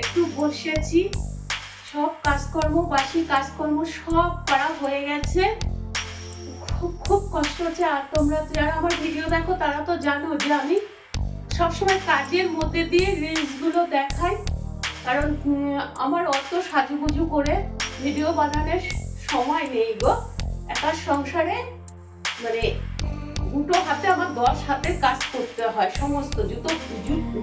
একটু বসেছি সব কাজকর্ম বাসি কাজকর্ম সব করা হয়ে গেছে। খুব খুব কষ্ট হচ্ছে। আর তোমরা যারা আমার ভিডিও দেখো, তারা তো জানো যে আমি সবসময় কাজের মধ্যে দিয়ে রিলসগুলো দেখাই। কারণ আমার অত সাজুগুজু করে ভিডিও বানানোর সময় নেই গো। একার সংসারে মানে দুটো হাতে আমার দশ হাতের কাজ করতে হয়, সমস্ত জুতো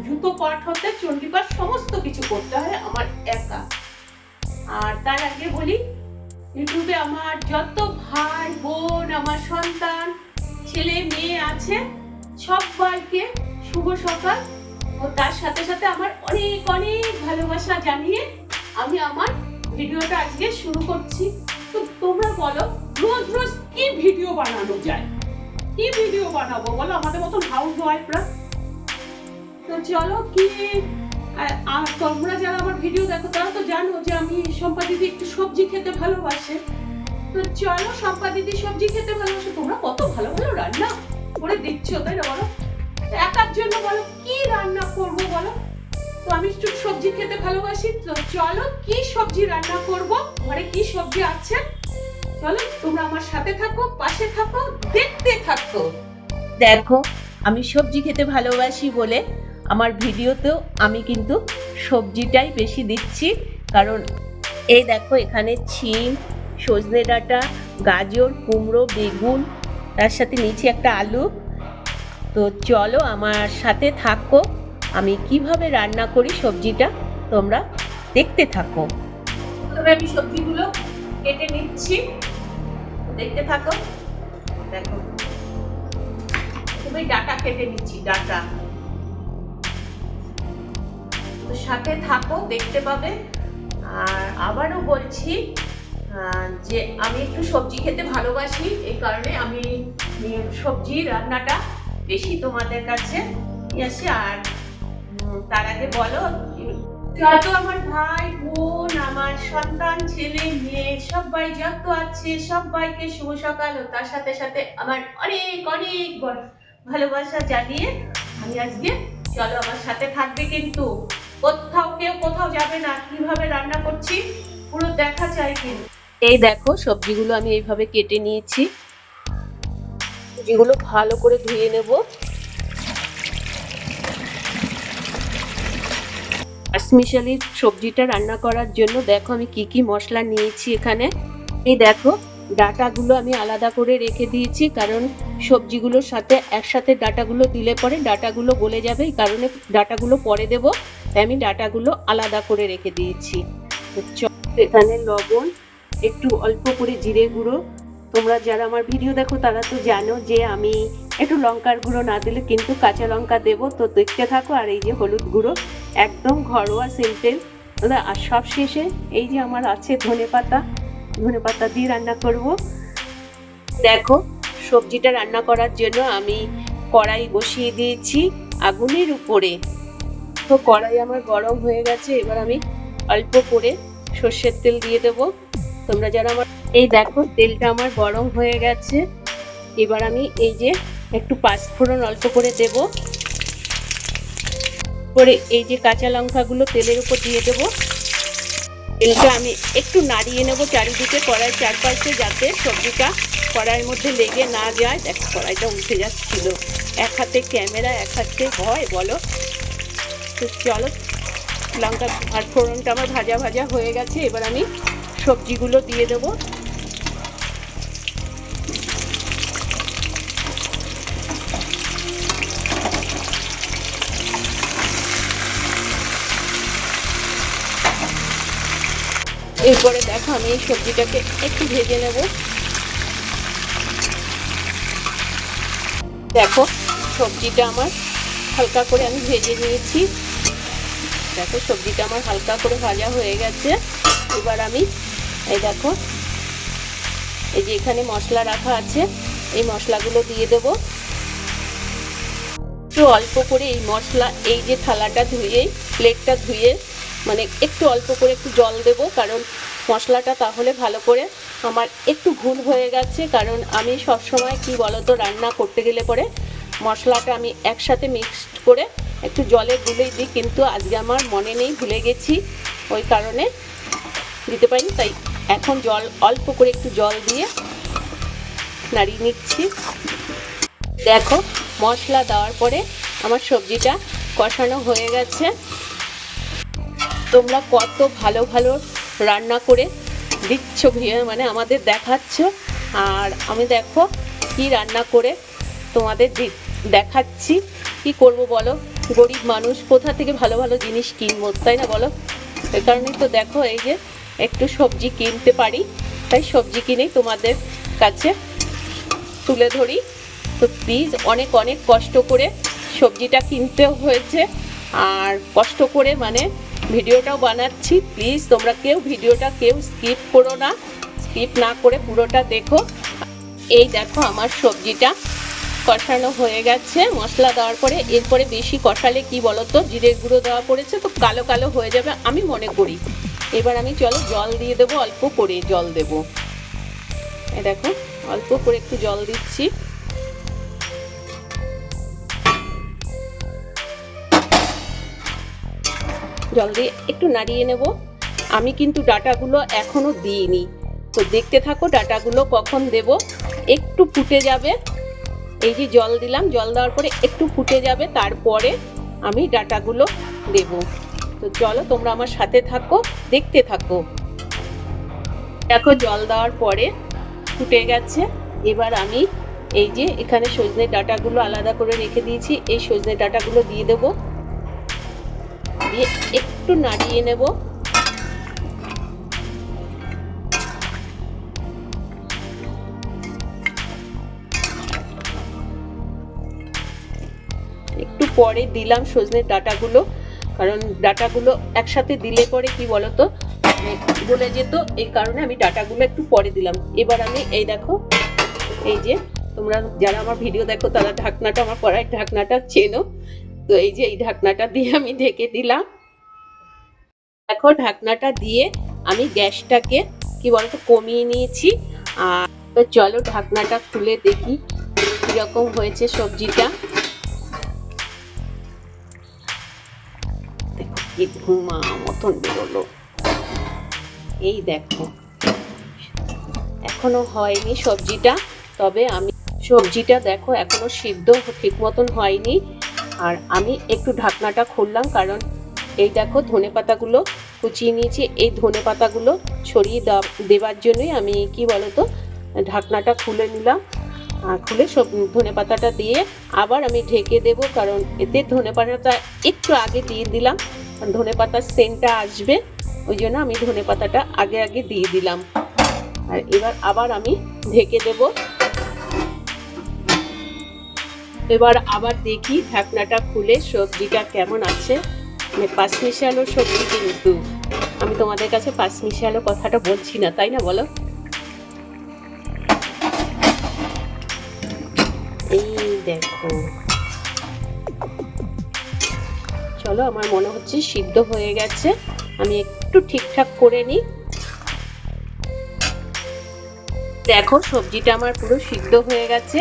জুতো পাট হতে চণ্ডীপাঠ সমস্ত কিছু করতে হয় আমার একা। আর তার আগে বলি, ইউটিউবে আমার যত ভাই, বোন, আমার সন্তান, ছেলে, মেয়ে আছে, সবাইকে শুভ সকাল। ও তার সাথে সাথে আমার অনেক অনেক ভালোবাসা জানিয়ে আমি আমার ভিডিওটা আজকে শুরু করছি। তো তোমরা বলো, রোজ রোজ কি ভিডিও বানানো যায়? কি ভিডিও বানাবো? বলো, আমাদের মতন হাউস ওয়াইফরা তো চলো কি আর তোমরা যারা আমার ভিডিও দেখো, তারা তো জানো যে আমি সম্পা দিদি একটু সবজি খেতে ভালোবাসে। তো চলো সম্পা দিদি সবজি খেতে ভালোবাসে, তোমরা কত ভালো ভালো রান্না করে দিচ্ছ, তাই না বলো? একার জন্য বলো, কি রান্না করব বলো? তো আমি একটু সবজি খেতে ভালোবাসি, তো চলো কি সবজি রান্না করব? ঘরে কি সবজি আছে? চলো তোমরা আমার সাথে থাকো পাশে থাকো দেখতে থাকো। দেখো আমি সবজি খেতে ভালোবাসি বলে আমার ভিডিওতেও আমি কিন্তু সবজিটাই বেশি দিচ্ছি। কারণ এই দেখো এখানে ছিম সজনে ডাঁটা গাজর কুমড়ো বেগুন তার সাথে নিচে একটা আলু। তো চলো আমার সাথে থাকো। আমি কীভাবে রান্না করি সবজিটা তোমরা দেখতে থাকো। তবে আমি সবজিগুলো কেটে নিচ্ছি। দেখতে থাকো। দেখো। তুমি ডাটা কেটে নিচ্ছি, ডাটা। তো সাথে থাকো, দেখতে পাবে। আর আবারও বলছি যে আমি একটু সবজি খেতে ভালোবাসি, এই কারণে আমি সবজি রান্নাটা বেশি তোমাদের কাছে নিয়ে আসি। আর তার আগে বলো যত আমার ভাই। আমার সন্তান, ছেলে, মেয়ে, সবাই যত আছে, সবাইকে শুভ সকাল ও তার সাথে সাথে আমার অনেক অনেক ভালোবাসা জানিয়ে আমি আজকে চলো আমার সাথে থাকবে কিন্তু। কোথাও কেউ কোথাও যাবে না, কীভাবে রান্না করছি পুরো দেখা চাই কিন্তু। এই দেখো সবজিগুলো আমি এইভাবে কেটে নিয়েছি। সবজিগুলো ভালো করে ধুয়ে নেব। স্পেশালি সবজিটা রান্না করার জন্য দেখো আমি কি কি মশলা নিয়েছি এখানে। এই দেখো, ডাটাগুলো আমি আলাদা করে রেখে দিয়েছি কারণ সবজিগুলোর সাথে একসাথে ডাটাগুলো দিলে পরে ডাটাগুলো গলে যাবে, এই কারণে ডাটাগুলো পরে দেব। তাই আমি ডাটাগুলো আলাদা করে রেখে দিয়েছি। এখানে লবণ, একটু অল্প করে জিরে গুঁড়ো। তোমরা যারা আমার ভিডিও দেখো তারা তো জানো যে আমি একটু লঙ্কার গুঁড়ো না দিলে কিন্তু কাঁচা লঙ্কা দেবো। তো দেখতে থাকো আর এই যে হলুদ গুঁড়ো। একদম ঘরোয়া সিম্পল আর সব শেষে এই যে আমার আছে ধনে পাতা ধনে পাতা দিয়ে রান্না করব। দেখো, সবজিটা রান্না করার জন্য আমি কড়াই বসিয়ে দিয়েছি আগুনের উপরে। তো কড়াই আমার গরম হয়ে গেছে, এবার আমি অল্প করে সর্ষের তেল দিয়ে দেবো। তোমরা যারা আমার এই দেখো, তেলটা আমার গরম হয়ে গেছে। এবার আমি এই যে একটু পাঁচফোড়ন অল্প করে দেব। করে এই যে কাঁচা লঙ্কাগুলো তেলের উপর দিয়ে দেবো। তেলটা আমি একটু নাড়িয়ে নেব চারিদিকে কড়াই চারপাশে যাতে সবজিটা কড়াইয়ের মধ্যে লেগে না যায়। দেখ, কড়াইটা উঠে যাচ্ছিল। এক হাতে ক্যামেরা, এক হাতে হয় বলো। তো চলো, লঙ্কা আর ফোড়নটা আমার ভাজা ভাজা হয়ে গেছে। এবার আমি সবজিগুলো দিয়ে দেবো। এরপরে দেখো আমি এই সবজিটাকে একটু ভেজে নেব। দেখো, সবজিটা আমার হালকা করে আমি ভেজে নিয়েছি। দেখো, সবজিটা আমার হালকা করে ভাজা হয়ে গেছে। এবার আমি, এই দেখো, এই যে এখানে মশলা রাখা আছে, এই মশলাগুলো দিয়ে দেব। একটু অল্প করে এই মশলা, এই যে থালাটা ধুয়ে প্লেটটা ধুয়ে মানে একটু অল্প করে একটু জল দেব, কারণ মশলাটা তাহলে ভালো করে আমার একটু ভুল হয়ে গেছে, কারণ আমি সবসময় কি বলতো, রান্না করতে গেলে পরে মশলাটা আমি একসাথে মিক্সড করে একটু জলে গুলেই দিই, কিন্তু আজকে আমার মনে নেই, ভুলে গেছি, ওই কারণে দিতে পারিনি, তাই এখন জল, অল্প করে একটু জল দিয়ে নাড়িয়ে নিচ্ছি। দেখো, মশলা দেওয়ার পরে আমার সবজিটা কষানো হয়ে গেছে। তোমরা কত ভালো ভালো রান্না করে দিচ্ছ ভিয়ে- মানে আমাদের দেখাচ্ছ। আর আমি দেখো কি রান্না করে তোমাদের দেখাচ্ছি। কি করব বলো? গরিব মানুষ, কোথা থেকে ভালো ভালো জিনিস কিনবো, তাই না বলো? এই কারণেই তো দেখো এই যে একটু সবজি কিনতে পারি, তাই সবজি কিনেই তোমাদের কাছে তুলে ধরি। তো প্লিজ অনেক অনেক কষ্ট করে সবজিটা কিনতেও হয়েছে, আর কষ্ট করে মানে ভিডিওটাও বানাচ্ছি। প্লিজ তোমরা কেউ ভিডিওটা কেউ স্কিপ করো না। স্কিপ না করে পুরোটা দেখো। এই দেখো আমার সবজিটা কষানো হয়ে গেছে। মশলা দেওয়ার পরে, এরপরে বেশি কষালে কি বলতো? জিরে গুঁড়ো দেওয়া পড়েছে তো কালো কালো হয়ে যাবে আমি মনে করি। এবার আমি চলো জল দিয়ে দেবো, অল্প করে জল দেবো। দেখো, অল্প করে একটু জল দিচ্ছি। জল দিয়ে একটু নাড়িয়ে নেব। আমি কিন্তু ডাটাগুলো এখনও দিইনি। তো দেখতে থাকো ডাটাগুলো কখন দেব। একটু ফুটে যাবে। এই যে জল দিলাম, জল দেওয়ার পরে একটু ফুটে যাবে, তারপরে আমি ডাটাগুলো দেব। তো চলো তোমরা আমার সাথে থাকো, দেখতে থাকো। দেখো জল দেওয়ার পরে ফুটে গেছে। এবার আমি এই যে এখানে সজনে ডাটাগুলো আলাদা করে রেখে দিয়েছি। এই সজনে ডাটাগুলো দিয়ে দেব। দিয়ে একটু নাড়িয়ে নেব। একটু পরে দিলাম সজনের ডাটাগুলো, কারণ ডাটাগুলো একসাথে দিলে পরে কি বলতো? মানে গলে যেত, এই কারণে আমি ডাটাগুলো একটু পরে দিলাম। এবার আমি এই দেখো, এই যে তোমরা যারা আমার ভিডিও দেখো তারা ঢাকনাটা, আমার কড়াই ঢাকনাটা চেনো। তো এই যে এই ঢাকনাটা দিয়ে আমি ঢেকে দিলাম। এখন ঢাকনাটা দিয়ে আমি গ্যাসটাকে কি বলতো কমিয়ে নিয়েছি। আর তো চলো ঢাকনাটা খুলে দেখি কীরকম হয়েছে সবজিটা। কি ধুমা মতন বেরোলো। এই দেখো। এখনও হয়নি সবজিটা, তবে আমি সবজিটা দেখো এখনও সিদ্ধ ঠিক মতন হয়নি। আর আমি একটু ঢাকনাটা খুললাম কারণ এই দেখো ধনে পাতাগুলো কুচিয়ে নিয়েছি। এই ধনে পাতাগুলো ছড়িয়ে দেওয়া- দেওয়ার জন্যই আমি কি বলতো, ঢাকনাটা খুলে নিলাম। খুলে সব ধনে পাতাটা দিয়ে আবার আমি ঢেকে দেব কারণ এতে ধনে পাতাটা একটু আগে দিয়ে দিলাম। ধনে পাতার সেন্টটা আসবে, ওই জন্য আমি ধনে পাতাটা আগে আগে দিয়ে দিলাম। আর এবার আবার আমি ঢেকে দেব। এবার আবার দেখি ঢাকনাটা খুলে সবজিটা কেমন আছে। মানে পাঁচ মিশালো সবজি কিন্তু। আমি তোমাদের কাছে পাঁচ মিশালো কথাটা বলছি না, তাই না বলো? এই দেখো। চলো, আমার মনে হচ্ছে সিদ্ধ হয়ে গেছে। আমি একটু ঠিকঠাক করে নিই। দেখো, সবজিটা আমার পুরো সিদ্ধ হয়ে গেছে।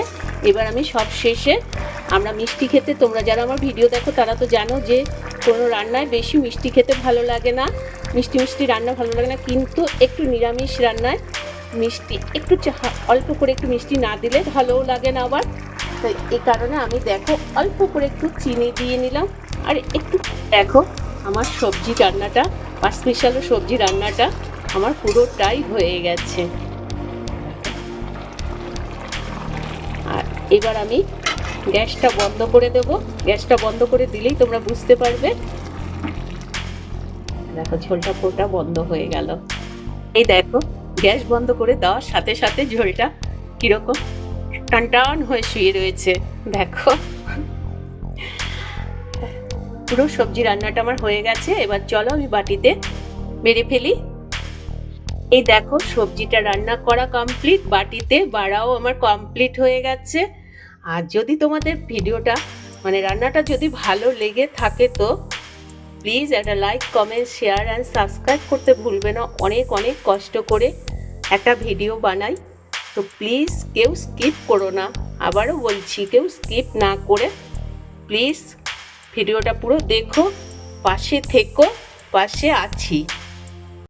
এবার আমি সব শেষে আমরা মিষ্টি খেতে, তোমরা যারা আমার ভিডিও দেখো তারা তো জানো যে কোনো রান্নায় বেশি মিষ্টি খেতে ভালো লাগে না। মিষ্টি মিষ্টি রান্না ভালো লাগে না, কিন্তু একটু নিরামিষ রান্নায় মিষ্টি, একটু অল্প করে একটু মিষ্টি না দিলে ভালোও লাগে না আবার। তো এই কারণে আমি দেখো অল্প করে একটু চিনি দিয়ে নিলাম। আর একটু দেখো আমার সবজি রান্নাটা পাঁচ মিশালো সবজি রান্নাটা, আমার পুরোটাই হয়ে গেছে। এবার আমি গ্যাসটা বন্ধ করে দেব। গ্যাসটা বন্ধ করে দিলেই তোমরা বুঝতে পারবে। দেখো, ঝোলটা পুরোটা বন্ধ হয়ে গেল। এই দেখো, গ্যাস বন্ধ করে দেওয়ার সাথে সাথে ঝোলটা কীরকম টান টান হয়ে শুয়ে রয়েছে। দেখো, পুরো সবজি রান্নাটা আমার হয়ে গেছে। এবার চলো আমি বাটিতে মেরে ফেলি। এই দেখো, সবজিটা রান্না করা কমপ্লিট বাটিতে বাড়াও আমার কমপ্লিট হয়ে গেছে। আর যদি তোমাদের ভিডিওটা মানে রান্নাটা যদি ভালো লেগে থাকে তো প্লিজ একটা like comment share and subscribe করতে ভুলবে না। অনেক অনেক কষ্ট করে একটা ভিডিও বানাই। তো প্লিজ কেউ স্কিপ করো না। আবারও বলছি, কেউ স্কিপ না করে প্লিজ ভিডিওটা পুরো দেখো, পাশে থেকো, পাশে আছি।